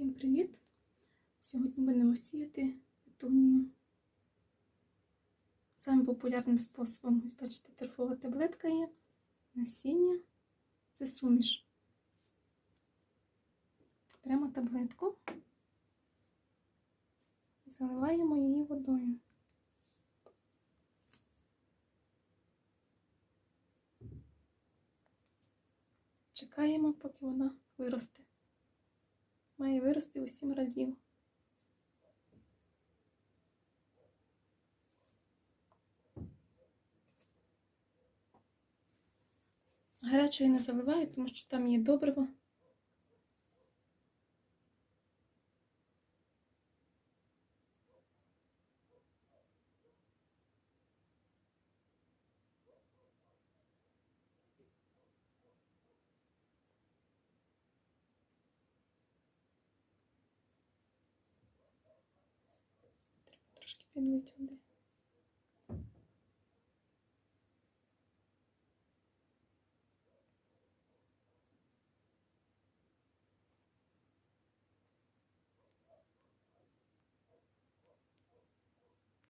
Всім привіт! Сьогодні будемо сіяти петунію. Самим популярним способом, ось бачите, торфова таблетка є, насіння, це суміш. Беремо таблетку, заливаємо її водою. Чекаємо, поки вона вирости у сім разів. Гарячої не заливаю, тому що там є добриво. gibi mi videomda?